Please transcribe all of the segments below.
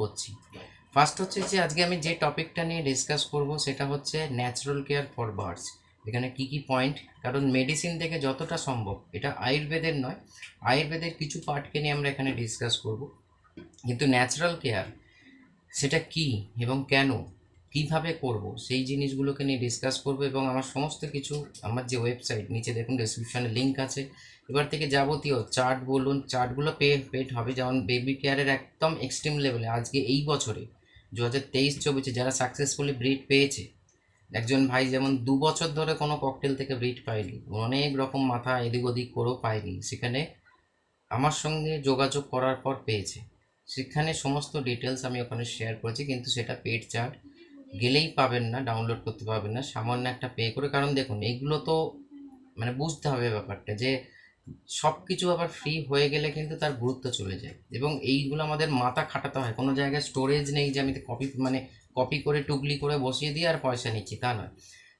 করছি। ফার্স্ট হচ্ছে যে আজকে আমি যে টপিকটা নিয়ে ডিসকাস করব সেটা হচ্ছে ন্যাচারাল কেয়ার ফর বার্ডস এখানে কি কি পয়েন্ট কারণ মেডিসিন থেকে যতটা সম্ভব, এটা আয়ুর্বেদের নয়, আয়ুর্বেদের কিছু পার্টকে নিয়ে আমরা এখানে ডিসকাস করব। কিন্তু ন্যাচারাল কেয়ার সেটা কি এবং কেন, কীভাবে করব, সেই জিনিসগুলোকে নিয়ে ডিসকাস করব এবং আমার সমস্ত কিছু, আমার যে ওয়েবসাইট নিচে দেখুন ডেসক্রিপশনে লিঙ্ক আছে। এবার থেকে যাবতীয় চার্ট বলুন চার্টগুলো পে পেড হবে। যেমন বেবি কেয়ারের একদম এক্সট্রিম লেভেলে আজকে এই বছরে দু হাজার তেইশ চব্বিশে যারা সাকসেসফুলি ব্রিড পেয়েছে, একজন ভাই যেমন দু বছর ধরে কোনো ককটেল থেকে ব্রিড পায়নি, অনেক রকম মাথা এদিক ওদিক করেও পায়নি। সেখানে আমার সঙ্গে যোগাযোগ করার পর পেয়েছে। সেখানে সমস্ত ডিটেলস আমি ওখানে শেয়ার করেছি, কিন্তু সেটা পেড চার্ট গেলেই পাবেন না ডাউনলোড করতে পারবেন না। সামান্য একটা পে করে, কারণ দেখুন, এগুলো তো মানে বুঝতে হবে ব্যাপারটা যে সব কিছু আবার ফ্রি হয়ে গেলে কিন্তু তার গুরুত্ব চলে যায়। এবং এইগুলো আমাদের মাথা খাটাতে হয়। কোনো জায়গায় স্টোরেজ নেই যে আমি কপি মানে কপি করে, টুকলি করে বসিয়ে দিই আর পয়সা নিচ্ছি, তা নয়।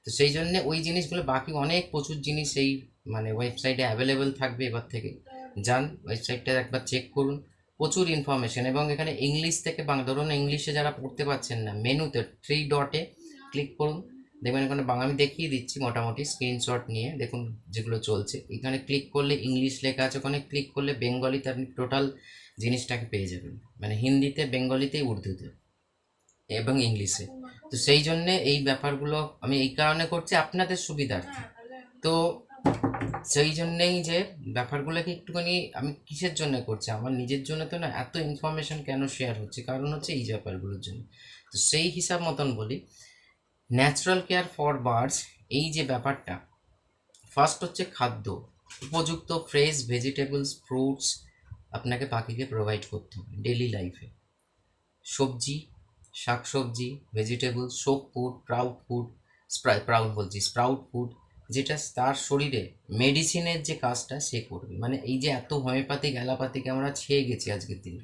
তো সেই জন্যে ওই জিনিসগুলো, বাকি অনেক প্রচুর জিনিস এই মানে ওয়েবসাইটে অ্যাভেলেবেল থাকবে এবার থেকে। যান ওয়েবসাইটটা একবার চেক করুন। প্রচুর ইনফরমেশন এবং এখানে ইংলিশ থেকে বাংলা ধরুন ইংলিশে যারা পড়তে পারছেন না মেনুতে থ্রি ডটে ক্লিক করুন। দেখবেন এখানে বাংলা আমি দেখিয়ে দিচ্ছি মোটামুটি স্ক্রিনশট নিয়ে দেখুন যেগুলো চলছে। এখানে ক্লিক করলে ইংলিশ লেখা আছে ওখানে ক্লিক করলে বেঙ্গলিতে আপনি টোটাল জিনিসটাকে পেয়ে যাবেন। মানে হিন্দিতে বেঙ্গলিতে উর্দুতে এবং ইংলিশে তো সেই জন্যে এই ব্যাপারগুলো আমি এই কারণে করছি আপনাদের সুবিধার্থে। তো সেই জন্যেই যে ব্যাপারগুলোকে একটুখানি আমি কিসের জন্য করছি? আমার নিজের জন্য তো না এত ইনফরমেশন কেন শেয়ার হচ্ছে? কারণ হচ্ছে এই ব্যাপারগুলোর জন্য। তো সেই হিসাব মতন বলি। ন্যাচারাল কেয়ার ফর বার্ডস, এই যে ব্যাপারটা ফার্স্ট হচ্ছে খাদ্য, উপযুক্ত ফ্রেশ ভেজিটেবলস ফ্রুটস আপনাকে পাখিকে প্রোভাইড করতে হবে ডেলি লাইফে সবজি, শাকসবজি vegetable soup food proud food proud বলছি স্প্রাউট ফুড যেটা তার শরীরে মেডিসিনের যে কাজটা সে করবে। মানে এই যে এত হোমিওপ্যাথিক অ্যালোপ্যাথিক আমরা ছেয়ে গেছি আজকের দিনে,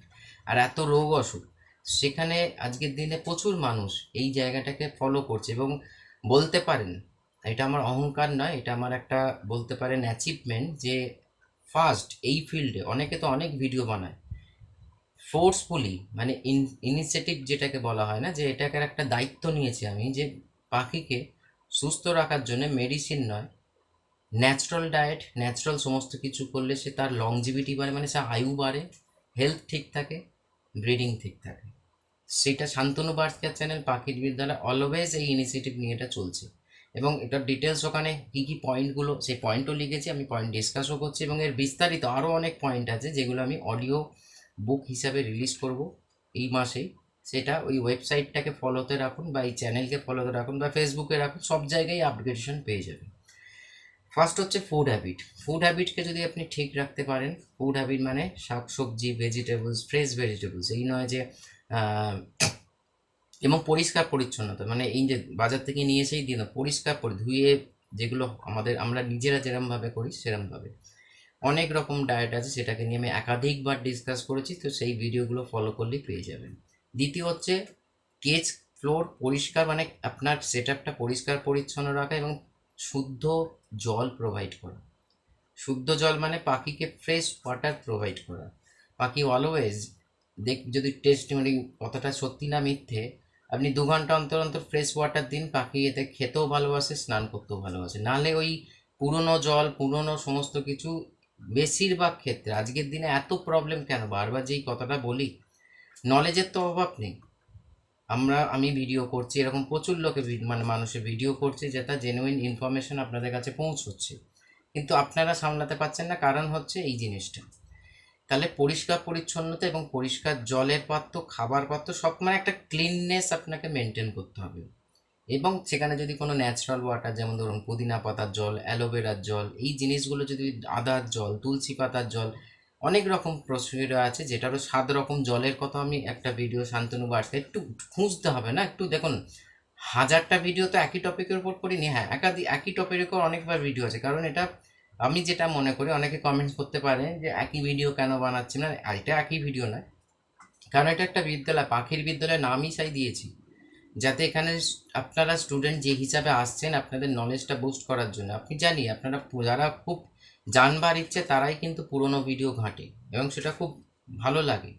আর এত রোগ অসুখ সেখানে আজকের দিনে প্রচুর মানুষ এই জায়গাটাকে ফলো করছে এবং বলতে পারেন, এটা আমার অহংকার নয়, এটা আমার একটা বলতে পারেন অ্যাচিভমেন্ট যে ফার্স্ট এই ফিল্ডে অনেকে তো অনেক ভিডিও বানায়। ফোর্সফুলি মানে ইন ইনিশিয়েটিভ যেটাকে বলা হয় না, যে এটাকে একটা দায়িত্ব নিয়েছি আমি যে পাখিকে সুস্থ রাখার জন্য মেডিসিন নয় ন্যাচারাল ডায়েট ন্যাচারাল সমস্ত কিছু করলে সে তার লংজিভিটি বাড়ে মানে সে আয়ু বাড়ে হেলথ ঠিক থাকে ব্রিডিং ঠিক থাকে। সেটা শান্তনু বার্ড কেয়ার চ্যানেল পাখির বিদ্যালয় অলওয়েজ এই ইনিশিয়েটিভ নিয়ে এটা চলছে। এবং এটার ডিটেলস ওখানে কী কী পয়েন্টগুলো সেই পয়েন্টও লিখেছি, আমি পয়েন্ট ডিসকাসও করছি এবং এর বিস্তারিত আরও অনেক পয়েন্ট আছে যেগুলো আমি অডিও বুক হিসাবে রিলিজ করব এই মাসেই। সেটা ওই ওয়েবসাইটটাকে ফলোতে রাখুন বা এই চ্যানেলকে ফলোতে রাখুন বা ফেসবুকে রাখুন, সব জায়গায় আপডেটেশন পেয়ে যাবেন। ফার্স্ট হচ্ছে ফুড হ্যাবিট ফুড হ্যাবিটকে যদি আপনি ঠিক রাখতে পারেন ফুড হ্যাবিট মানে শাক সবজি ভেজিটেবলস ফ্রেশ ভেজিটেবলস এই নয় যে এবং পরিষ্কার পরিচ্ছন্নতা। মানে এই যে বাজার থেকে নিয়ে এসেই দিন পরিষ্কার করে ধুয়ে যেগুলো আমাদের, আমরা নিজেরা যেরমভাবে করি সেরমভাবে। অনেক রকম ডায়েট আছে সেটাকে নিয়ে আমি একাধিকবার ডিসকাস করেছি, তো সেই ভিডিওগুলো ফলো করলেই পেয়ে যাবেন। দ্বিতীয় হচ্ছে কেজ ফ্লোর পরিষ্কার মানে আপনার সেট আপটা পরিষ্কার পরিচ্ছন্ন রাখা এবং শুদ্ধ জল প্রোভাইড করা। শুদ্ধ জল মানে পাখিকে ফ্রেশ ওয়াটার প্রোভাইড করা। পাখি অলওয়েজ দেখ, যদি টেস্ট মানে কতটা সত্যি না মিথ্যে, আপনি দু ঘণ্টা অন্তর অন্তর ফ্রেশ ওয়াটার দিন, পাখি এতে খেতেও ভালোবাসে, স্নান করতেও ভালোবাসে। নাহলে ওই পুরনো জল, পুরনো সমস্ত কিছু বেশিরভাগ ক্ষেত্রে, আজকের দিনে এত প্রবলেম কেন? বারবার যেই কথাটা বলি নলেজের তো অভাব নেই। আমরা, আমি ভিডিও করছি, এরকম প্রচুর লোকে মানে মানুষের ভিডিও করছে, যেটা জেনুইন ইনফরমেশন আপনাদের কাছে পৌঁছচ্ছে। কিন্তু আপনারা সামলাতে পারছেন না, কারণ হচ্ছে এই জিনিসটা। তাহলে পরিষ্কার পরিচ্ছন্নতা এবং পরিষ্কার জলের পাত্র, খাবার পাত্র, সব মানে একটা ক্লিননেস আপনাকে মেনটেন করতে হবে। এবং সেখানে যদি কোনো ন্যাচারাল ওয়াটার যেমন ধরুন পুদিনা পাতার জল, অ্যালোভেরার জল, এই জিনিসগুলো যদি আদার জল, তুলসী পাতার জল, অনেক রকম প্রসিডিউর আছে যেটারও সাত রকম জলের কথা আমি একটা ভিডিও শান্তনু বার্তা, একটু খুঁজতে হবে না? একটু দেখুন, হাজারটা ভিডিও তো একই টপিকের উপর করিনি হ্যাঁ একাধিক একই টপিকের উপর অনেকবার ভিডিও আছে। কারণ এটা আমি যেটা মনে করি, অনেকে কমেন্টস করতে পারে যে, একই ভিডিও কেন বানাচ্ছি না? এটা একই ভিডিও নয়। কারণ এটা একটা বিদ্যালয়, পাখির বিদ্যালয়ের নামই চাই দিয়েছি। যাতে এখানে আপনারা স্টুডেন্ট যে হিসাবে আসছেন, আপনাদের নলেজটা বুস্ট করার জন্য। আপনি জানি, আপনারা যারা খুব জানবার ইচ্ছে, তারাই কিন্তু পুরনো ভিডিও ঘাঁটে এবং সেটা খুব ভালো লাগে।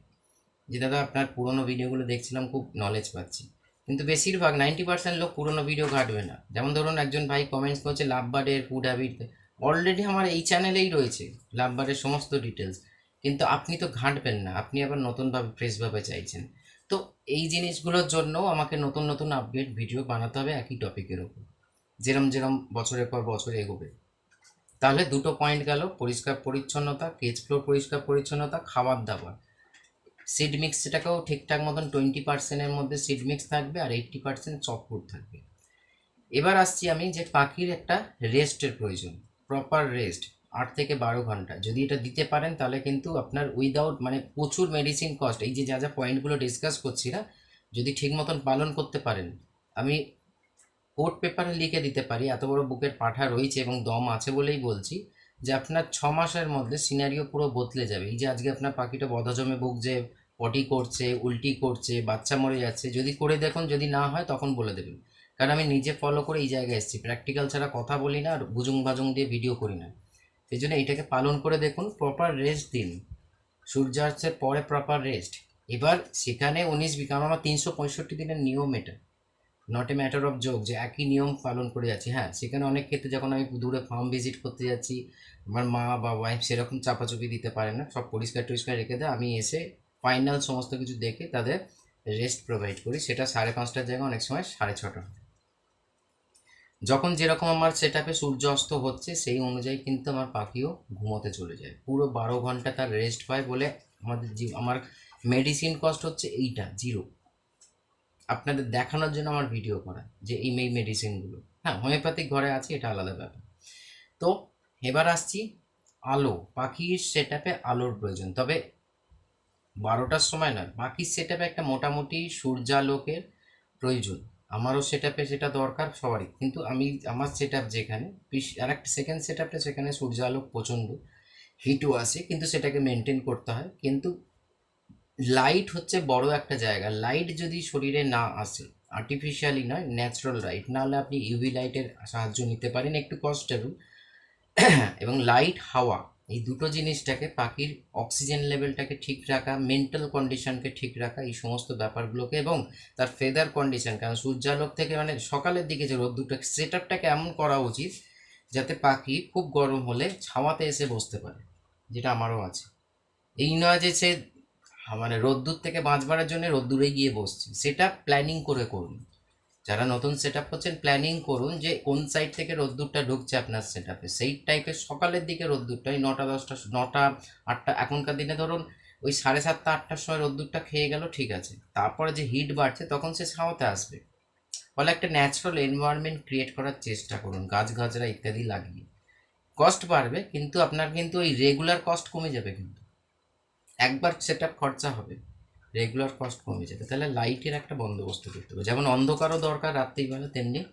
যে, দাদা, আপনার পুরোনো ভিডিওগুলো দেখছিলাম, খুব নলেজ পাচ্ছি। কিন্তু বেশিরভাগ নাইনটি পার্সেন্ট লোক পুরনো ভিডিও ঘাটবে না। যেমন ধরুন, একজন ভাই কমেন্টস করছে, লাভবার্ডের ফুড হ্যাবিট অলরেডি আমার এই চ্যানেলেই রয়েছে লাভবারের সমস্ত ডিটেলস কিন্তু আপনি তো ঘাঁটবেন না, আপনি আবার নতুনভাবে ফ্রেশভাবে চাইছেন। তো এই জিনিসগুলোর জন্য আমাকে নতুন নতুন আপডেট ভিডিও বানাতে হবে একই টপিকের ওপর। যেরম যেরম বছরের পর বছর এগোবে। তাহলে দুটো পয়েন্ট গেল, পরিষ্কার পরিচ্ছন্নতা কেজ ফ্লোর পরিষ্কার পরিচ্ছন্নতা খাবার দাবার সিড মিক্স সেটাকেও ঠিকঠাক মতন টোয়েন্টি পার্সেন্টের মধ্যে সিড মিক্স থাকবে আর এইট্টি পার্সেন্ট চকফুড থাকবে। এবার আসছি আমি যে পাখির একটা রেস্টের প্রয়োজন। প্রপার রেস্ট আট থেকে বারো ঘণ্টা। যদি এটা দিতে পারেন, তাহলে কিন্তু আপনার উইদাউট মানে প্রচুর মেডিসিন কস্ট এই যে যা যা পয়েন্টগুলো ডিসকাস করছি না, যদি ঠিক মতন পালন করতে পারেন, আমি কোর্ট পেপারে লিখে দিতে পারি, এত বড় বুকের পাঠা রয়েছে এবং দম আছে বলেই বলছি, যে আপনার ছ মাসের মধ্যে সিনারিও পুরো বদলে যাবে। এই যে আজকে আপনার পাখিটা বদহজমে যে পটি করছে, উল্টি করছে, বাচ্চা মরে যাচ্ছে, যদি করে দেখুন, যদি না হয়, তখন বলে দেবেন। কারণ আমি নিজে ফলো করে এই জায়গায় এসেছি। প্র্যাকটিক্যাল ছাড়া কথা বলি না আর বুজুং বাজুং দিয়ে ভিডিও করি না। সেই জন্য এটাকে পালন করে দেখুন প্রপার রেস্ট দিন। সূর্যাস্তের পরে প্রপার রেস্ট এবার সেখানে উনিশ কারণ আমার তিনশো পঁয়ষট্টি দিনের নিয়ম এটা। নট এ ম্যাটার অফ যোগ যে একই নিয়ম পালন করে যাচ্ছি। হ্যাঁ সেখানে অনেক ক্ষেত্রে যখন আমি দূরে ফার্ম ভিজিট করতে যাচ্ছি, আমার মা বা ওয়াইফ সেরকম চাপাচুপি দিতে পারে না। সব পরিষ্কার টরিষ্কার রেখে দেয়। আমি এসে ফাইনাল সমস্ত কিছু দেখে তাদের রেস্ট প্রোভাইড করি। সেটা সাড়ে পাঁচটার জায়গায় অনেক সময় সাড়ে ছটা। যখন যেরকম আমার সেট আপে সূর্য অস্ত হচ্ছে, সেই অনুযায়ী কিন্তু আমার পাখিও ঘুমোতে চলে যায়। পুরো বারো ঘণ্টা তার রেস্ট পায় বলে আমাদের আমার মেডিসিন কস্ট হচ্ছে এইটা জিরো আপনাদের দেখানোর জন্য আমার ভিডিও করা, যে এই এই মেডিসিনগুলো হ্যাঁ হোমিওপ্যাথিক ঘরে আছে, এটা আলাদা ব্যাপার। তো এবার আসছি আলো, পাখির সেট আলোর প্রয়োজন। তবে বারোটার সময় নয় পাখির সেট একটা মোটামুটি সূর্যালোকের প্রয়োজন। আমারও সেট আপে সেটা দরকার সবারই। কিন্তু আমি আমার সেট আপ যেখানে আর একটা সেকেন্ড সেট আপটা সেখানে সূর্যালোক প্রচণ্ড হিটও আসে কিন্তু সেটাকে মেনটেন করতে হয়। কিন্তু লাইট হচ্ছে বড় একটা জায়গা। লাইট যদি শরীরে না আসে আর্টিফিশিয়ালি নয় ন্যাচারাল লাইট নাহলে আপনি ইউভি লাইটের সাহায্য নিতে পারেন, একটু কস্টেবল এবং লাইট হাওয়া এই দুটো জিনিসটাকে পাখির অক্সিজেন লেভেলটাকে ঠিক রাখা মেন্টাল কন্ডিশনকে ঠিক রাখা, এই সমস্ত ব্যাপারগুলোকে এবং তার ফেদার কন্ডিশন কারণ সূর্যালোক থেকে মানে সকালের দিকে যে রোদ্দুরটা সেট আপটাকে এমন করা উচিত যাতে পাখি খুব গরম হলে ছাওয়াতে এসে বসতে পারে, যেটা আমারও আছে। এই নয় যে সে মানে রোদ্দুর থেকে বাঁচবার জন্য রোদ্দুরে গিয়ে বসছে। সেটা প্ল্যানিং করে করুন। যারা নতুন সেট আপ করছেন প্ল্যানিং করুন যে কোন সাইড থেকে রোদ্দুরটা ঢুকছে আপনার সেট আপে সেই টাইপের সকালের দিকে রোদ্দুরটা ওই নটা, দশটা, নটা, আটটা, এখনকার দিনে ধরুন ওই সাড়ে সাতটা, আটটার সময় রোদ্দুরটা খেয়ে গেল, ঠিক আছে। তারপরে যে হিট বাড়ছে, তখন সে ছাওয়াতে আসবে। ফলে একটা ন্যাচারাল এনভায়রনমেন্ট ক্রিয়েট করার চেষ্টা করুন গাছগাছরা ইত্যাদি লাগিয়ে। কস্ট বাড়বে, কিন্তু আপনার কিন্তু ওই রেগুলার কস্ট কমে যাবে কিন্তু। একবার সেট আপ খরচা হবে। রেগুলার কস্ট কমে যাবে তাহলে লাইটের একটা বন্দোবস্ত করতে হবে। যেমন অন্ধকারও দরকার, রাত্রিবেলা তেমনি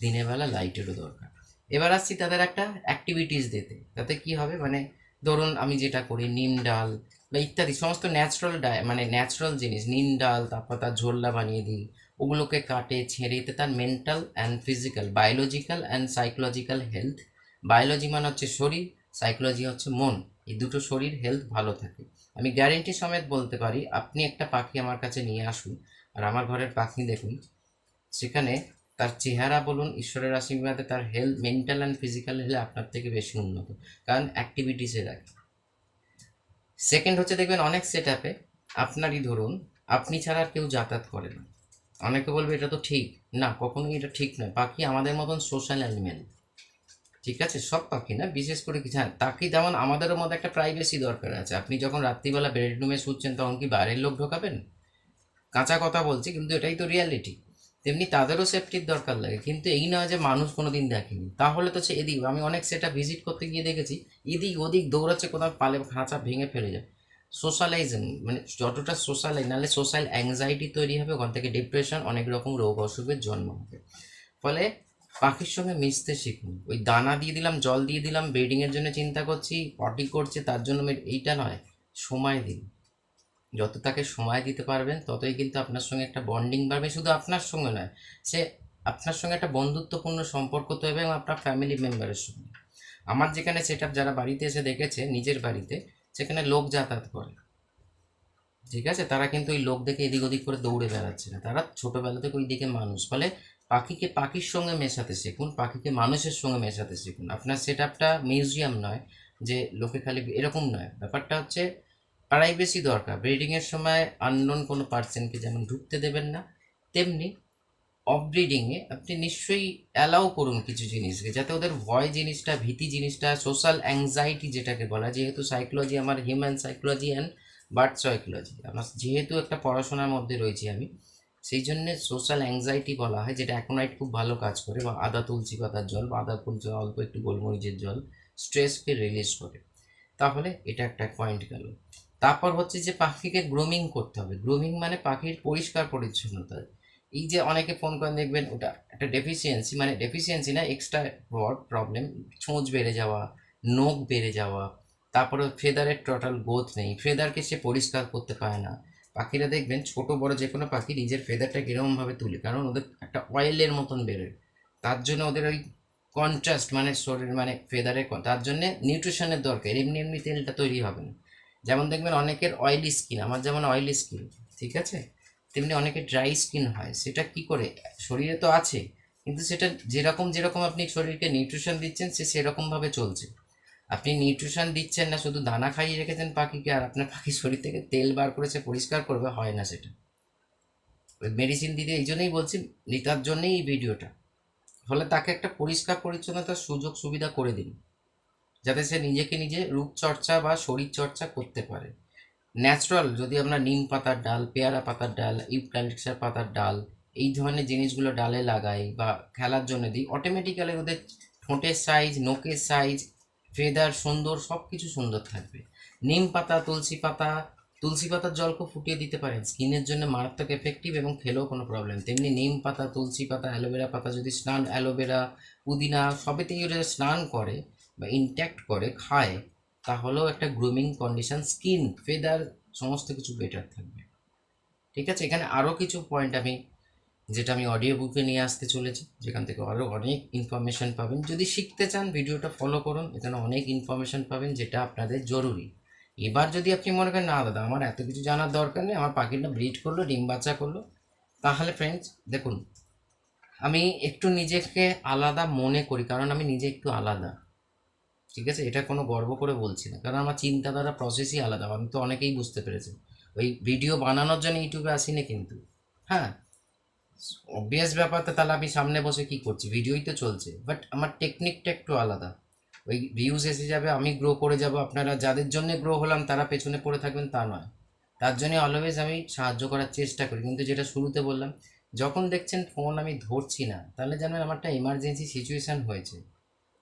দিনের বেলা লাইটেরও দরকার। এবার আসছি তাদের একটা অ্যাক্টিভিটিস দিতে। তাতে কি হবে? মানে ধরুন আমি যেটা করি, নিম ডাল বা ইত্যাদি, সমস্ত ন্যাচারাল ডায় মানে ন্যাচারাল জিনিস, নিম ডাল, তারপর তার ঝোল্লা বানিয়ে দিই। ওগুলোকে কাটে, ছেড়ে, এতে তার mental and physical biological and psychological health biology মানে হচ্ছে শরীর সাইকোলজি হচ্ছে মন। এই দুটো শরীর হেলথ ভালো থাকে। আমি গ্যারেন্টি সমেত বলতে পারি, আপনি একটা পাখি আমার কাছে নিয়ে আসুন, আর আমার ঘরের পাখি দেখুন, সেখানে তার চেহারা বলুন, ঈশ্বরের আশীর্বাদে তার health mental and physical health আপনার থেকে বেশি উন্নত, কারণ অ্যাক্টিভিটিসে রাখে সেকেন্ড হচ্ছে দেখবেন অনেক সেট আপে আপনারই ধরুন, আপনি ছাড়া আর কেউ যাতায়াত করে না। অনেকে বলবে, এটা তো ঠিক। না, কখনোই এটা ঠিক নয়। পাখি আমাদের মতন সোশ্যাল অ্যানিমেল ঠিক আছে? সব পাখি না? বিশেষ করে কিছু হ্যাঁ তাকে যেমন আমাদেরও মধ্যে একটা প্রাইভেসি দরকার আছে। আপনি যখন রাত্রিবেলা বেডরুমে শুচ্ছেন, তখন কি বাইরের লোক ঢোকাবেন? কাঁচা কথা বলছি, কিন্তু এটাই তো রিয়ালিটি তেমনি তাদেরও সেফটির দরকার লাগে। কিন্তু এই নয় যে মানুষ কোনো দিন দেখেনি। তাহলে তো সে এদিক, আমি অনেক সেটা ভিজিট করতে গিয়ে দেখেছি, এদিক ওদিক দৌড়াচ্ছে, কোথাও পালে খাঁচা ভেঙে ফেলে যায়। সোশ্যালাইজেন মানে যতটা সোশ্যালাইজ নাহলে সোশ্যাল অ্যাংজাইটি তৈরি হবে, ওখান থেকে ডিপ্রেশন অনেক রকম রোগ অসুখের জন্ম হবে। ফলে পাখির সঙ্গে মিশতে শিখুন। ওই দানা দিয়ে দিলাম, জল দিয়ে দিলাম ব্রিডিংয়ের জন্য চিন্তা করছি পটি করছে, তার জন্য এইটা নয়, সময় দিন। যত তাকে সময় দিতে পারবেন, ততই কিন্তু আপনার সঙ্গে একটা বন্ডিং বাড়বে, শুধু আপনার সঙ্গে নয়, সে আপনার সঙ্গে একটা বন্ধুত্বপূর্ণ সম্পর্ক তৈরি হবে এবং আপনার ফ্যামিলি মেম্বারের সঙ্গে। আমার যেখানে সেট যারা বাড়িতে এসে দেখেছে, নিজের বাড়িতে, সেখানে লোক যাতায়াত করে। ঠিক আছে? তারা কিন্তু ওই লোক দেখে এদিক ওদিক করে দৌড়ে বেড়াচ্ছে না। তারা ছোটোবেলা থেকে ওই দিকে মানুষ। ফলে পাখিকে পাখির সঙ্গে মেশাতে শিখুন, পাখিকে মানুষের সঙ্গে মেশাতে শিখুন। আপনার সেট আপটা মিউজিয়াম নয়, যে লোকে খালি এরকম নয়। ব্যাপারটা হচ্ছে প্রাইভেসি দরকার। ব্রিডিংয়ের সময় আননোন কোনো পার্সনকে যেমন ঢুকতে দেবেন না, তেমনি অফ ব্রিডিংয়ে আপনি নিশ্চয়ই অ্যালাউ করুন কিছু জিনিসকে, যাতে ওদের ভয় জিনিসটা, ভীতি জিনিসটা সোশ্যাল অ্যাংজাইটি যেটাকে বলা যেহেতু সাইকোলজি আমার human psychology and bird psychology আমার যেহেতু একটা পড়াশোনার মধ্যে রয়েছি আমি সেই জন্য সোশ্যাল অ্যাংজাইটি বলা হয়, যেটা অ্যাকোনাইট খুব ভালো কাজ করে, বা আদা তুলসী পাতার জল, বা আদা তুলসী অল্প একটু গোলমরিচের জল স্ট্রেসকে রিলিজ করে। তাহলে এটা একটা পয়েন্ট গেল। তারপর হচ্ছে যে পাখিকে গ্রুমিং করতে হবে। গ্রুমিং মানে পাখির পরিষ্কার পরিচ্ছন্নতা। এই যে অনেকে ফোন করে, দেখবেন ওটা একটা ডেফিসিয়েন্সি মানে ডেফিসিয়েন্সি না এক্সট্রা প্রবলেম ছোঁচ বেড়ে যাওয়া, নখ বেড়ে যাওয়া, তারপরে ফেদারের টোটাল গ্রোথ নেই। ফেদারকে সে পরিষ্কার করতে পারে না। পাখিরা দেখবেন ছোট, বড় যে কোনো পাখি নিজের ফেদারটা কীরকমভাবে তুলে, কারণ ওদের একটা অয়েলের মতন বেরোয়। তার জন্য ওদের ওই কন্ট্রাস্ট মানে শরীর মানে ফেদারের তার জন্য নিউট্রিশনের দরকার, এমনি এমনি তেলটা তৈরি হবে না। যেমন দেখবেন অনেকের অয়েলি স্কিন আমার যেমন অয়েলি স্কিন ঠিক আছে? তেমনি অনেকের ড্রাই স্কিন হয়, সেটা কি করে? শরীরে তো আছে, কিন্তু সেটা যেরকম যেরকম আপনি শরীরকে নিউট্রিশন দিচ্ছেন, সে সেরকমভাবে চলছে। আপনি নিউট্রিশন দিচ্ছেন না, শুধু দানা খাইয়ে রেখেছেন পাখিকে, আর আপনার পাখি শরীর থেকে তেল বার করে সে পরিষ্কার করবে, হয় না সেটা। মেডিসিন দিতে এই জন্যই বলছি, নিতার জন্যেই এই ভিডিওটা। ফলে তাকে একটা পরিষ্কার পরিচ্ছন্নতার সুযোগ সুবিধা করে দিন, যাতে সে নিজেকে নিজে রূপচর্চা বা শরীর চর্চা করতে পারে। ন্যাচারাল যদি আমরা নিম পাতার ডাল, পেয়ারা পাতার ডাল ইউক্যালিপটাসের পাতার ডাল, এই ধরনের জিনিসগুলো ডালে লাগাই বা খেলার জন্য দিই অটোমেটিক্যালি ওদের ঠোঁটের সাইজ নোকের সাইজ ফেদার, সুন্দর সব কিছু সুন্দর থাকবে। নিম পাতা, তুলসী পাতা, তুলসী পাতার জলকে ফুটিয়ে দিতে পারেন। স্কিনের জন্য মারাত্মক এফেক্টিভ এবং খেলেও কোনো প্রবলেম তেমনি নিম পাতা, তুলসী পাতা, অ্যালোভেরা পাতা যদি স্নান, অ্যালোভেরা, পুদিনা সবেতেই ওরা স্নান করে বা ইনট্যাক্ট করে, খায়, তাহলেও একটা গ্রুমিং কন্ডিশন স্কিন ফেদার সমস্ত কিছু বেটার থাকবে। ঠিক আছে? এখানে আরও কিছু পয়েন্ট আমি যেটা আমি অডিও বুকে নিয়ে আসতে চলেছি, যেখান থেকে আরও অনেক ইনফরমেশন পাবেন। যদি শিখতে চান, ভিডিওটা ফলো করুন, এখানে অনেক ইনফরমেশন পাবেন যেটা আপনাদের জরুরি। এবার যদি আপনি মনে করেন, না, দাদা, আমার এত কিছু জানার দরকার নেই, আমার পাখিটা ব্রিড করল, ডিম বাচ্চা করল, তাহলে ফ্রেন্ডস দেখুন, আমি একটু নিজেকে আলাদা মনে করি, কারণ আমি নিজে একটু আলাদা। ঠিক আছে? এটা কোনো গর্ব করে বলছি না, কারণ আমার চিন্তাধারা প্রসেসই আলাদা আমি তো অনেকেই বুঝতে পেরেছি ওই ভিডিও বানানোর জন্য ইউটিউবে আসি না কিন্তু। হ্যাঁ? অবভিয়াস ব্যাপারটা তাহলে আমি সামনে বসে কি করছি? ভিডিওই তো চলছে। বাট আমার টেকনিকটা একটু আলাদা। ওই ভিউজ এসে যাবে, আমি গ্রো করে যাব। আপনারা যাদের জন্য গ্রো হলাম, তারা পেছনে পড়ে থাকবেন, তা নয়। তার জন্য অলওয়েজ আমি সাহায্য করার চেষ্টা করি। কিন্তু যেটা শুরুতে বললাম, যখন দেখছেন ফোন আমি ধরছি না, তাহলে জানবেন আমার একটা এমার্জেন্সি সিচুয়েশান হয়েছে।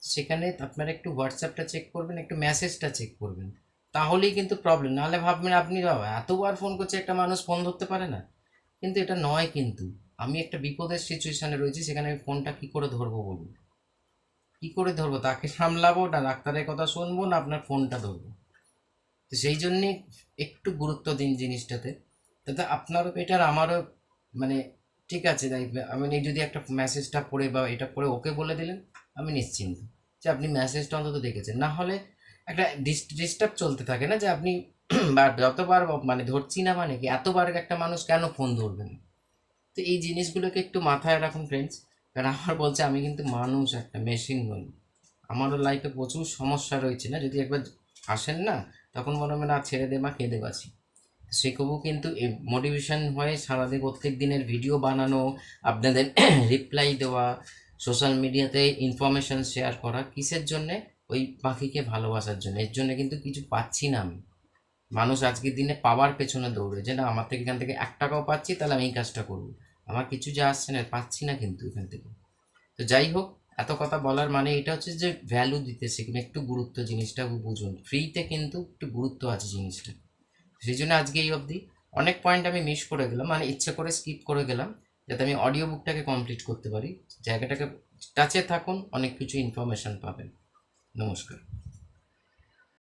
সেখানে আপনারা একটু হোয়াটসঅ্যাপটা চেক করবেন, একটু মেসেজটা চেক করবেন। তাহলেই কিন্তু প্রবলেম নাহলে ভাববেন, আপনি বাবা, এতবার ফোন করছে, একটা মানুষ ফোন ধরতে পারে না? কিন্তু এটা নয় কিন্তু। আমি একটা বিপদের সিচুয়েশানে রয়েছি, সেখানে আমি ফোনটা কী করে ধরবো বলুন? কী করে ধরবো? তাকে সামলাবো না, ডাক্তারের কথা শুনব না, আপনার ফোনটা ধরবো? তো সেই জন্যে একটু গুরুত্ব দিন জিনিসটাতে। তাতে আপনারও বেটার আমারও মানে ঠিক আছে আমি যদি একটা মেসেজটা পড়ে বা এটা পড়ে ওকে বলে দিলেন, আমি নিশ্চিন্ত যে আপনি মেসেজটা অন্তত দেখেছেন। না হলে একটা ডিস্টার্ব চলতে থাকে না যে আপনি যতবার মানে ধরছি না মানে কি, এতবার একটা মানুষ কেন ফোন ধরবেন তো এই জিনিসগুলোকে একটু মাথায় রাখুন ফ্রেন্ডস কারণ আমার বলছে, আমি কিন্তু মানুষ একটা মেশিন নই আমারও লাইফে প্রচুর সমস্যা রয়েছে না? যদি একবার আসেন না, তখন মনে হবে, না, ছেড়ে দে মা কেঁদে বাঁচি। শেখবও কিন্তু মোটিভেশন হয়ে সারাদিন প্রত্যেক দিনের ভিডিও বানানো, আপনাদের রিপ্লাই দেওয়া সোশ্যাল মিডিয়াতে ইনফরমেশন শেয়ার করা, কিসের জন্যে? ওই পাখিকে ভালোবাসার জন্য। এর জন্য কিন্তু কিছু পাচ্ছি না আমি। মানুষ আজকের দিনে পাওয়ার পেছনে দৌড়ে, যে না, আমার থেকে এখান থেকে এক টাকাও পাচ্ছি, তাহলে আমি এই কাজটা করব। আমার কিছু যা আসছে না, পাচ্ছি না কিন্তু এখান থেকে। তো যাই হোক, এত কথা বলার মানে এটা হচ্ছে যে ভ্যালু দিতে শিখুন, একটু গুরুত্ব জিনিসটা বুঝুন। ফ্রিতে কিন্তু একটু গুরুত্ব আছে জিনিসটা। সেই জন্য আজকে এই অবধি অনেক পয়েন্ট আমি মিস করে গেলাম মানে ইচ্ছে করে স্কিপ করে গেলাম, যাতে আমি অডিও বুকটাকে কমপ্লিট করতে পারি। জায়গাটাকে টাচে থাকুন, অনেক কিছু ইনফরমেশান পাবেন। নমস্কার।